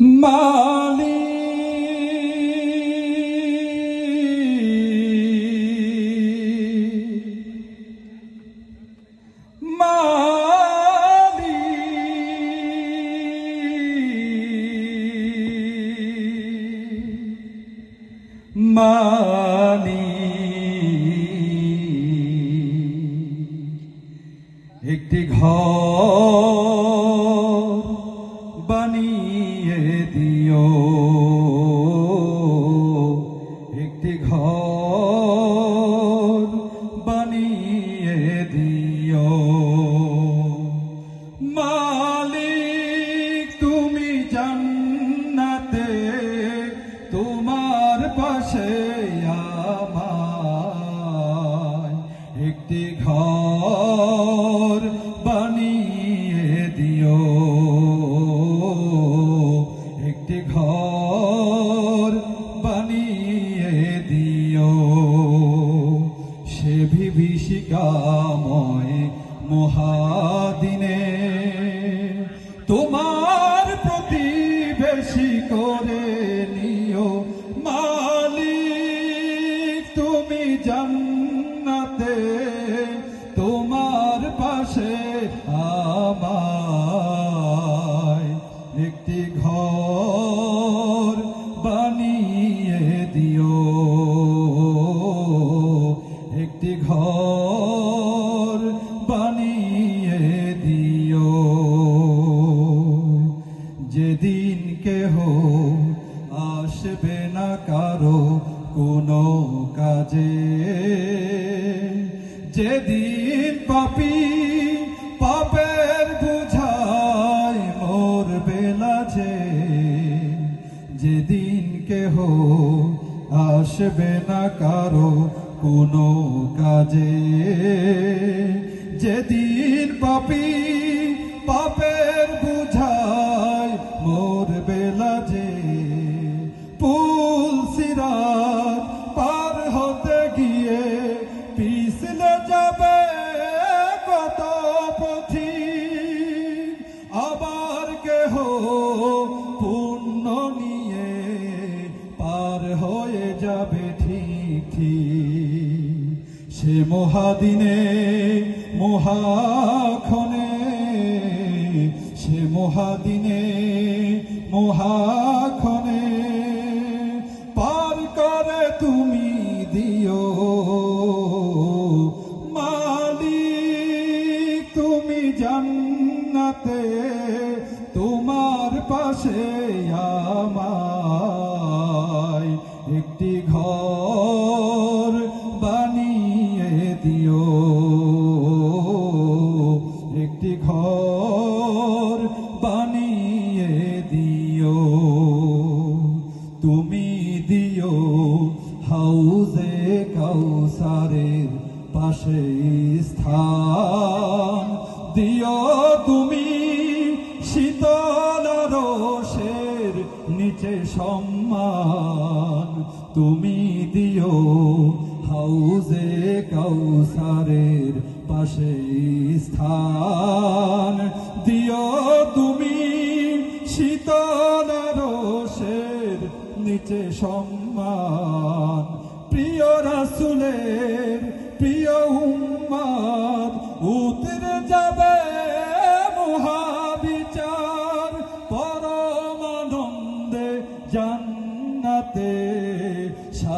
মালি মালি মালি বিভীষিকাময় মহাদিনে, তোমার প্রতিবেশী করে নিও মালিক। তুমি জান্নাতে, তোমার পাশে আমায় একটি ঘর বানিয়ে যেদিন কেহ আসবে না কারও কোনো কাজে। যেদিন পাপি পাপের বুঝায় মোর বেলা যে, যেদিন কেহ আসবে না কারও কোনো কাজে। যেদিন পাপি পুণ্য নিয়ে পার হয়ে যাবে ঠিক ঠিক। সে মহাদিনে, মহাক্ষণে, সে মহাদিনে, মহাক্ষণে পার করে তুমি দিও মালিক, তুমি জান্নাতে, তোমার পাশে আমায় একটি ঘর বানিয়ে দিও। একটি ঘর বানিয়ে দিও। তুমি দিও হাউজে কাউসারের পাশে স্থান। দিও তুমি নিচে সম্মান, তুমি দিও হাউজে কাউসারের পাশে স্থান। দিও তুমি শীতল রোষের নিচে সম্মান। প্রিয় রাসুলের, প্রিয় উম্মাদ, উতরে যাবে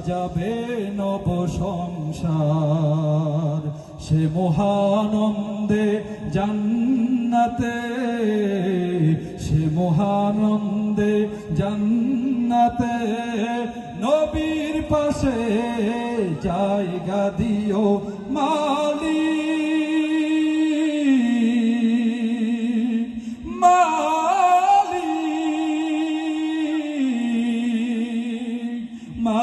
সাজাবে নব সংসার। সে মহানন্দে জান্নাতে, সে মহানন্দে জান্নাতে নবীর পাশে জায়গা দিও মালি মালি মা